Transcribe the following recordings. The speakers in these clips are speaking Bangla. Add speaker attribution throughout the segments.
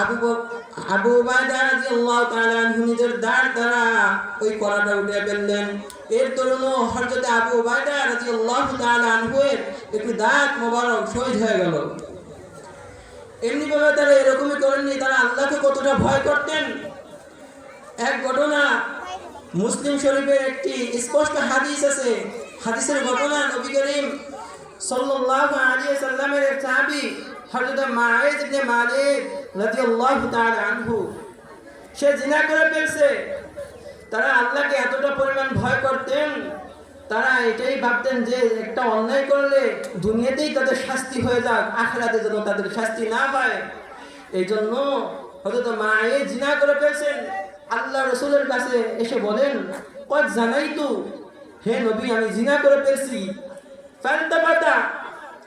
Speaker 1: আবু আবু উবায়দা রাদিয়াল্লাহু তাআলা নিজের দাঁত দ্বারা ওই কলাটা উঠে ফেললেন। এর তরুণ হযরত আবু উবায়দা রাদিয়াল্লাহু তাআলা আনহু এর একটু দাঁত মোবারক শহীদ হয়ে গেল। এমনি ভাবে তারা এরকমই করেননি, তারা আল্লাহকে কতটা ভয় করতেন? এক ঘটনা মুসলিম শরীফের একটি স্পষ্ট হাদিস আছে। হাদিসের ঘটনা নবী করিম সাল্লাল্লাহু আলাইহি সাল্লামের সাহাবী হযরত মাইজ ইবনে মালিক রাদিয়াল্লাহু তাআলা আনহু, সে জিনা করে ফেলছে। তারা আল্লাহকে এতটা পরিমাণ ভয় করতেন, তারা এটাই ভাবতেন যে একটা অন্যায় করলে দুনিয়াতেই তাদের শাস্তি হয়ে যাক, আখেরাতে যেন তাদের শাস্তি না পায় এই জন্য হয়তো মায়ে জিনা করে ফেলছেন। আল্লাহ রসুলের কাছে এসে বলেন কত জানাই তো হে নবী, আমি জিনা করে ফেলছি। ফান্তাবাতা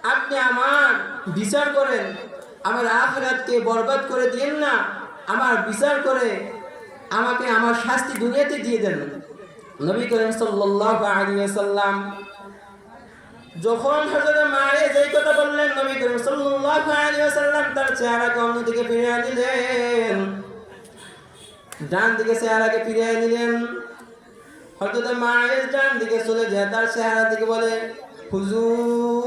Speaker 1: আপনি আমার বিচার করেন। আমার আখরাতকে বরবাদ করে দিয়েন না। আমার বিচার করে আমাকে আমার শাস্তি দুনিয়াতে দিয়ে দেন। নবী করিম আলাইহি যখন যেই কথা বললেন, নবী করিম ওয়াসাল্লাম তার চেহারাকে অন্যদিকে ফিরিয়ে দিলেন ডান দিকে চেহারাকে ফিরিয়ে দিলেন হযরত মায়ে ডান দিকে চলে যায়, তার চেহারা দিকে বলে, হুজুর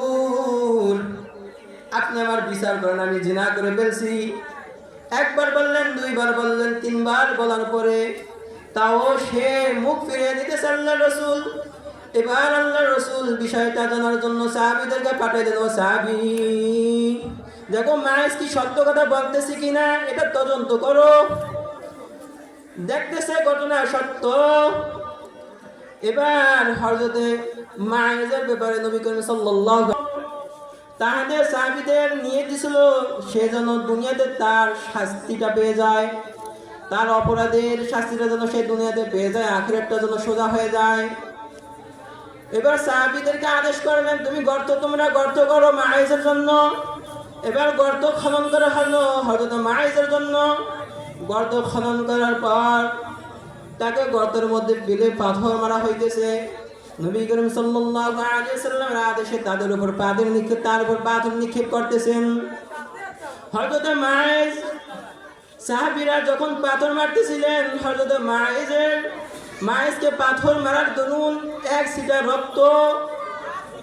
Speaker 1: আপনি আমার বিচার করেন, আমি জিনা করে ফেলছি। একবার বললেন, দুইবার বললেন, তিনবার বলার পরে তাও সে মুখ ফিরিয়ে দিতেছে আল্লাহ রসুল। এবার আল্লাহ রসুল বিষয়টা জানার জন্য সাহাবিদেরকে পাঠিয়ে দেন সাহাবি, দেখো মায়েস কি সত্য কথা বলতেছি কিনা এটা তদন্ত করো। দেখতেছে ঘটনা সত্য। এবার হরজতে মায়েজের ব্যাপারে নবী করিম সাল্লাল্লাহু তাহাদের সাহাবিদের নিয়ে দিছিল, সে যেন দুনিয়াতে তার শাস্তিটা পেয়ে যায়। তার অপরাধের শাস্তিটা যেন সে দুনিয়াতে পেয়ে যায়, আখিরাতটা যেন সোজা হয়ে যায়। এবার সাহাবিদেরকে আদেশ করলেন, তুমি গর্ত তোমরা গর্ত করো মাইজের জন্য। এবার গর্ত খনন করা হলো হয়তো মাইজের জন্য। গর্ত খনন করার পর তাকে গর্তের মধ্যে ফেলে পাথর মারা হইতেছে। নবী করিম সাল্লাল্লাহু আলাইহি সাল্লামের আদেশে তাদের উপর পাথর নিক্ষেপ, তার উপর পাথর নিক্ষেপ করতেছেন। হযরত মাইজ সাহাবীরা যখন পাথর মারতেছিলেন, হযরত মাইজের মাইজকে পাথর মারার দরুন এক সিটা রক্ত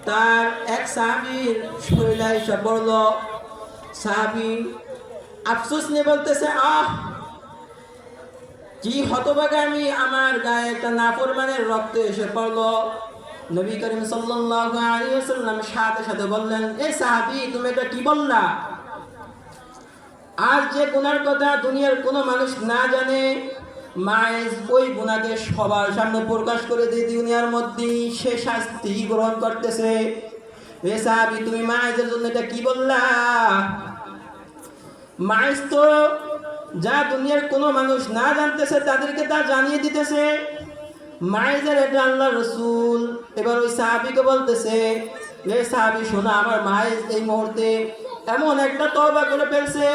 Speaker 1: তার এক সাহাবীর শরীরে এসে পড়ল। সাহাবী আফসোস নিয়ে বলতেছে, আহ কি হতভাগে আমি আমার গায়ে একটা নাফরমানের রক্ত এসে পড়ল? নবী করিম সাল্লাল্লাহু আলাইহি ওয়াসাল্লাম সাথে সাথে বললেন এই সাহাবী, তুমি এটা কি বললা? আর যে গুনার কথা দুনিয়ার কোনো মানুষ না জানে মায়েজ ওই গুণাকে সবার সামনে প্রকাশ করে দিয়ে দুনিয়ার মধ্যে সে শাস্তি গ্রহণ করতেছে। এ সাহাবি, তুমি মায়েজের জন্য এটা কি বললা? মাইস তো যা দুনিয়ার কোনো মানুষ না জানতেছে, তাদেরকে তা জানিয়ে দিতেছে। মাইজের এটা আল্লাহ রসুল। এবার ওই সাহাবিকে বলতেছে যে সাহাবি, শোনা, আমার মাইজ এই মুহূর্তে এমন একটা তওবা করে ফেলছে।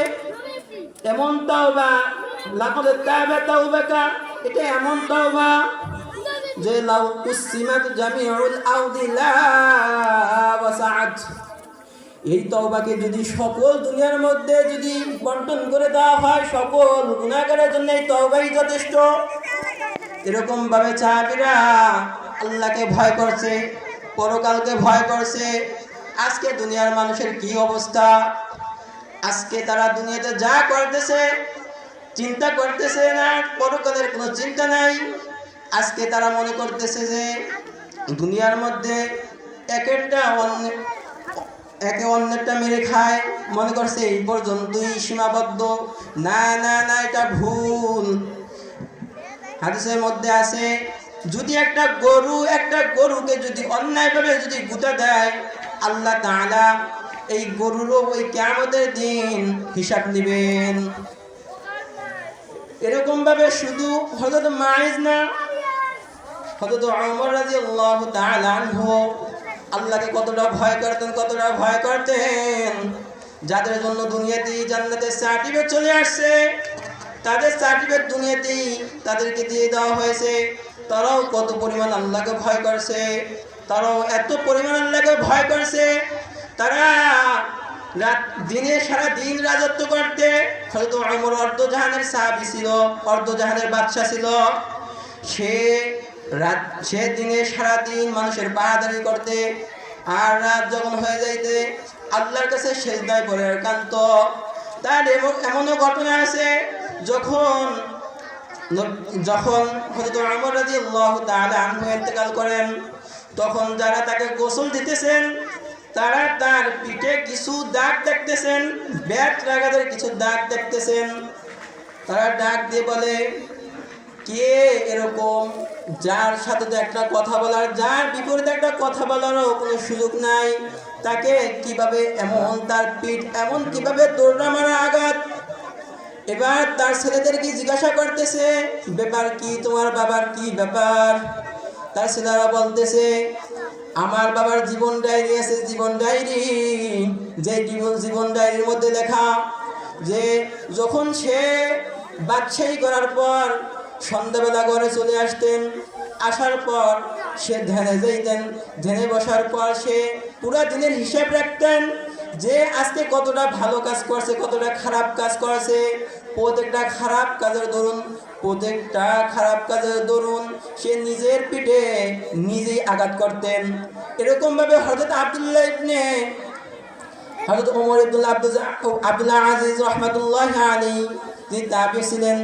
Speaker 1: এমন তওবা, লাকদ তাবা তাওবাকা, এটা এমন তওবা যে, লাউ কুসিমাত জামিউল আউদি লা ওয়াসাআত। এই তওবাকে যদি সকল দুনিয়ার মধ্যে যদি বন্টন করে দেওয়া হয়, সকল গুণাগারের জন্য এই তওবাই যথেষ্ট। এরকম ভাবে চাহাবিরা আল্লাহকে ভয় করছে, পরকালকে ভয় করছে। আজকে দুনিয়ার মানুষের কি অবস্থা? আজকে তারা দুনিয়াতে যা করতেছে, চিন্তা করতেছে না, পরকালের কোনো চিন্তা নাই। আজকে তারা মনে করতেছে যে, দুনিয়ার মধ্যে এক একটা একে অন্যটা মেরে খায়। মনে করছে এই পর্যন্তই সীমাবদ্ধ। না না না, এটা ভুল। হাদিসের মধ্যে আছে, যদি একটা গরু, একটা গরুকে যদি অন্যায়ভাবে যদি গুতা দেয়, আল্লাহ তাআলা এই গরুরও ওই কেয়ামতের দিন হিসাব নেবেন। এরকম ভাবে শুধু হযরত মাইজ না, হযরত ওমর রাদিয়াল্লাহু তাআলা আনহু আল্লাহকে কতটা ভয় করতেন, কতটা ভয় করতেন। যাদের জন্য দুনিয়াতেই জান্নাতের সার্টিফিকেট চলে আসছে, তাদের সার্টিফিকেট দুনিয়াতেই তাদেরকে দিয়ে দেওয়া হয়েছে। তারাও কত পরিমাণ আল্লাহকে ভয় করছে, তারাও এত পরিমাণ আল্লাহকে ভয় করছে। তারা রাত, দিনে, সারা দিন রাজত্ব করতে হয়তো অমর অর্ধজাহানের সাহাবি ছিল অর্ধজাহানের বাদশা ছিল। সে রাত সে দিনে সারা দিন মানুষের পাহাদারি করতে আর রাত যখন হয়ে যাইতে আল্লাহর কাছে সেজদায় পড়ে কান্ত তার এমন- এমনও ঘটনা আছে যখন যখন হযরত ওমর রাদিয়াল্লাহু তাআলা আনহু ইন্তেকাল করেন, তখন যারা তাকে গোসল দিতেছেন, তারা তার পিঠে কিছু দাগ দেখতেছেন, ব্যাট লাগাদের কিছু দাগ দেখতেছেন। তারা ডাক দিয়ে বলে কে এরকম? যার সাথে তো একটা কথা বলার, যার বিপরীতে একটা কথা বলারও কোনো সুযোগ নাই। তাকে কীভাবে এমন তার পিঠ, এমন কীভাবে দৌড়া মারা আঘাত? এবার তার ছেলেদেরকে জিজ্ঞাসা করতেছে, ব্যাপার কি? তোমার বাবার কি ব্যাপার? তার ছেলেরা বলতেছে, আমার বাবার জীবন ডায়েরি আছে, জীবন ডায়েরি। যে জীবন জীবন ডায়েরির মধ্যে লেখা যে, যখন সে বাদশাহী করার পর সন্ধ্যাবেলা ঘরে চলে আসতেন। আসার পর সে ধ্যানে যাইতেন। ধ্যানে বসার পর সে পুরা দিনের হিসাব রাখতেন যে আজকে কতটা ভালো কাজ করছে, কতটা খারাপ কাজ করছে। প্রত্যেকটা খারাপ কাজের দরুন, প্রত্যেকটা খারাপ কাজের দরুন সে নিজের পিঠে নিজেই আঘাত করতেন। এরকম ভাবে হযরত আব্দুল্লাহ ইবনে, হযরত ওমর ইবনুল আব্দুল আব্দুল্লাহ আজিজ রহমাতুল্লাহ আলী তিনি তাবি ছিলেন।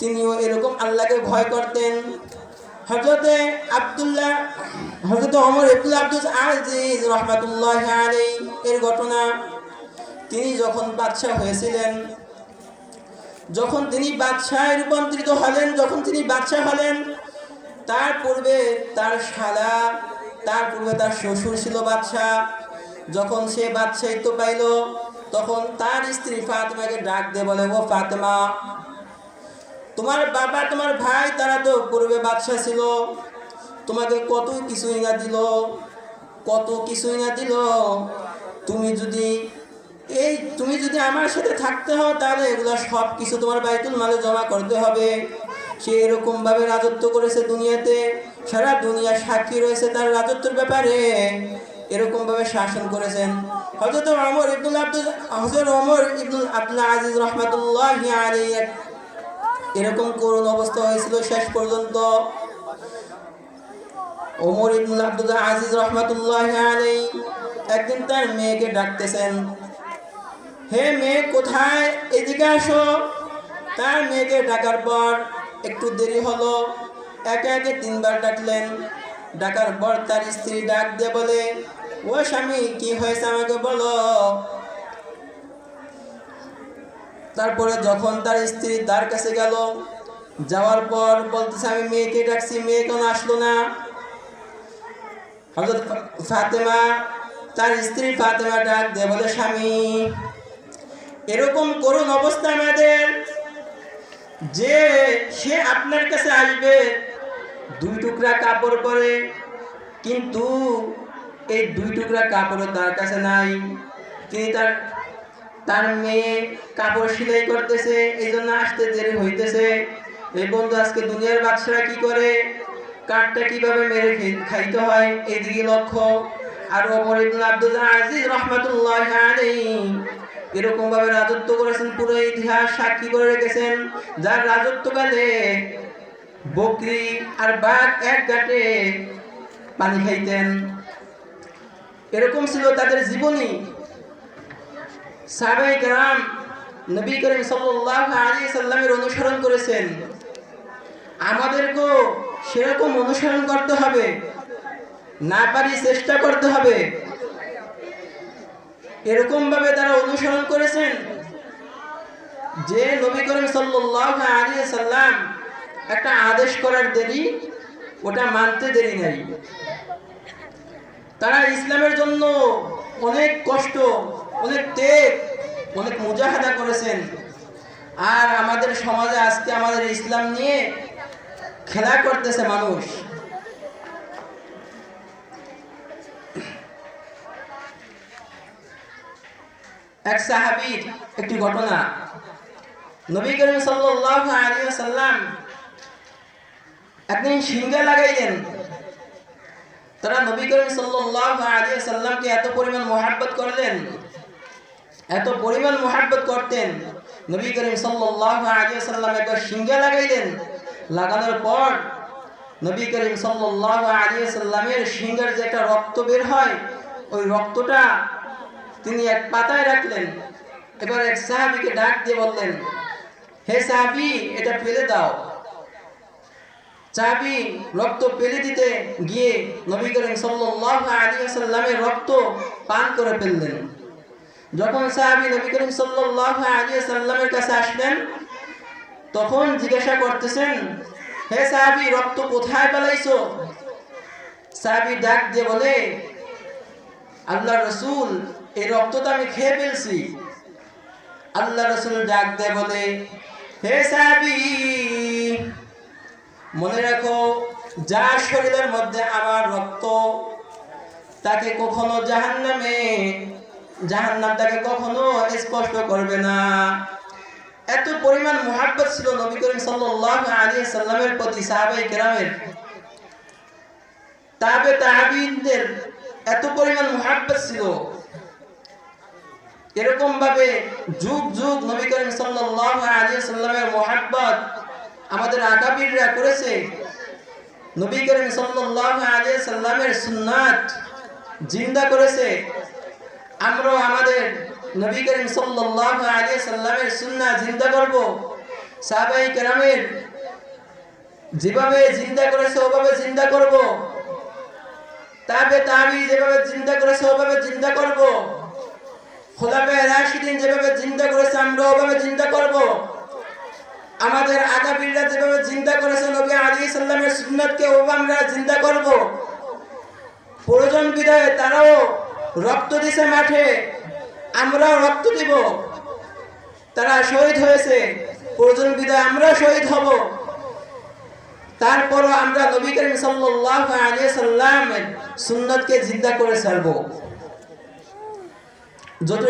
Speaker 1: তিনিও এরকম আল্লাহকে ভয় করতেন। হজরতে আবদুল্লাহ হজরত অমর ইবনুল আব্দুল আজিজ রহমাতুল্লাহ আলী এর ঘটনা। তিনি যখন বাদশাহ হয়েছিলেন, যখন তিনি বাদশায় রূপান্তরিত হলেন, যখন তিনি বাদশাহ হলেন, তার পূর্বে তার শালা, তার পূর্বে তার শ্বশুর ছিল বাদশাহ। যখন সে বাদশাহিত্ব পাইল, তখন তার স্ত্রী ফাতেমাকে ডাক দিয়ে বলে, ও ফাতেমা তোমার বাবা, তোমার ভাই, তারা তো পূর্বে বাদশাহ ছিল। তোমাকে কত কিছুই না দিল, কত কিছুই না দিল। তুমি যদি এই, তুমি যদি আমার সাথে থাকতে হও, তাহলে এগুলো সব কিছু তোমার বাইতুল মালে জমা করতে হবে। সে এরকমভাবে রাজত্ব করেছে দুনিয়াতে। সারা দুনিয়া সাক্ষী রয়েছে তার রাজত্বের ব্যাপারে। এরকমভাবে শাসন করেছেন। হজরত অমর ইবনুল আব্দুল হজরত অমর ইবনুল আব্দুল্লাহ আজিজ রহমাতুল্লাহ আলী এরকম করুণ অবস্থা হয়েছিল শেষ পর্যন্ত। ওমর ইবনুল আব্দুল আজিজ রহমাতুল্লাহ আলাই একদিন তার মেয়েকে ডাকতেছেন, হে মেয়ে, কোথায়? এদিকে আসো। তার মেয়েকে ডাকার পর একটু দেরি হলো। একে একে তিনবার ডাকলেন। ডাকার পর তার স্ত্রী ডাক দিয়ে বলে, ও স্বামী, কি হয়েছে আমাকে বলো? তারপরে যখন তার স্ত্রী তার কাছে গেল, যাওয়ার পর বলতেছে, আমি মেয়েকে ডাকছি, মেয়ে কেন আসলো না? হজরত ফাতেমা, তার স্ত্রী ফাতেমা ডাক দিয়ে বলে, স্বামী, এরকম করুন অবস্থা আমাদের। যে, সে আপনার কাছে আসবে, দুই টুকরা কাপড় পরে, কিন্তু এই দুই টুকরা কাপড় তার কাছে নাই। তিনি তার তার মেয়ে কাপড় সেলাই করতেছে এই জন্য আসতে দেরি হইতেছে। এই বন্ধু, আজকে দুনিয়ার বাচ্চারা কি করে? কাঠটা কীভাবে মেরে খাইতে হয়? এদিকে লক্ষ্য। আর ওমর ইবনুল আব্দুল আজিজ রহমাতুল্লাহ আলাইহি এরকম ভাবে রাজত্ব করেছেন, পুরো ইতিহাস সাক্ষী করে রেখেছেন। যার রাজত্বকালে বকরি আর বাঘ এক ঘাটে পানি খাইতেন। এরকম ছিল তাদের জীবনী। সাহাবাই কেরাম নবী করিম সাল্লাল্লাহু আলাইহি সাল্লামের অনুসরণ করেছেন। আমাদেরকেও সেরকম অনুসরণ করতে হবে, না পারি চেষ্টা করতে হবে। এরকম ভাবে তারা অনুসরণ করেছেন যে নবী করিম সাল্লাল্লাহু আলাইহি সাল্লাম একটা আদেশ করার দেরি, ওটা মানতে দেরি নাই। তারা ইসলামের জন্য অনেক কষ্ট অনেক টেক, অনেক মুজাহাদা করেছেন। আর আমাদের সমাজে আজকে আমাদের ইসলাম নিয়ে খেলা করতেছে মানুষ। এক সাহাবির একটি ঘটনা। নবী করিম সাল্লাল্লাহু আলাইহি সাল্লাম একদিন সিংহে লাগাইলেন। তারা নবী করিম সাল্লাহ আলাইহি সাল্লামকে এত পরিমাণ মোহাব্বত করলেন। এত পরিমাণ মোহাব্বত করতেন। নবী করিম সাল্লাল্লাহু আলাইহি ওয়াসাল্লাম একবার সিংহা লাগাইলেন। লাগানোর পর নবী করিম সাল্লাল্লাহু আলাইহি ওয়াসাল্লামের সিংহের যে একটা রক্ত বের হয়, ওই রক্তটা তিনি এক পাতায় রাখলেন। এবার এক সাহাবীকে ডাক দিয়ে বললেন, হে সাহাবি, এটা ফেলে দাও। চাবি রক্ত পেলে দিতে গিয়ে নবী করিম সাল্লাল্লাহু আলাইহি ওয়াসাল্লামের রক্ত পান করে ফেললেন। যখন সাহাবী নবী করিম সাল্লাল্লাহু আলাইহি ওয়াসাল্লামের কাছে আসলেন, তখন জিজ্ঞাসা করতেছেন, হে সাহাবী রক্ত কোথায় পালাইছো? সাহাবী ডাক দিয়ে বলে আল্লাহ রসুল, এই রক্ত তো আমি খেয়ে ফেলছি। আল্লাহ রসুল ডাক দিয়ে বলে, হে সাহাবী, মনে রাখো, যার শরীরের মধ্যে আমার রক্ত, তাকে কখনো জাহান্নামে জাহান্নাম তাকে কখনো স্পষ্ট করবে না। এত পরিমাণ মোহাব্বত ছিল নবী করিম সাল্লাল্লাহু আলাইহি সাল্লামের প্রতি সাহাবাই কেরামের। তাবে তাহাবিনদের এত পরিমাণ মোহাব্বত ছিল। এরকম ভাবে যুগ যুগ নবী করিম সাল্লাল্লাহু আলাইহি সাল্লামের মোহাব্বত আমাদের আকাবিররা করেছে। নবী করিম সাল্লাল্লাহু আলাইহি সাল্লামের সুন্নাত জিন্দা করেছে। আমরাও আমাদের নবী করিম সাল্লাল্লাহু আলাইহি সাল্লামের সুন্নাহ জিন্দা করব। সাহাবাই কেরামের যেভাবে জিন্দা করেছে, ওভাবে জিন্দা করব। তাবে তাবি যেভাবে জিন্দা করেছে, ওভাবে জিন্দা করব। খোলাফে রাশিদিন যেভাবে চিন্তা করেছে আমরা ওভাবে চিন্তা করব। আমাদের আগামীরা যেভাবে চিন্তা করেছে, নবী আলী সাল্লামের সুন্নতকে ওভাবে আমরা চিন্তা করব। প্রয়োজন বিধায় তারাও রক্ত দিছে মাঠে। আমরাও রক্ত দিব। তারা শহীদ হয়েছে। প্রয়োজন বিদায় আমরা শহীদ হব। তারপরও আমরা নবী করিম সাল্লাল্লাহু আলাইহি সাল্লাম সুন্নতকে জিন্দা করে ছাড়ব। যত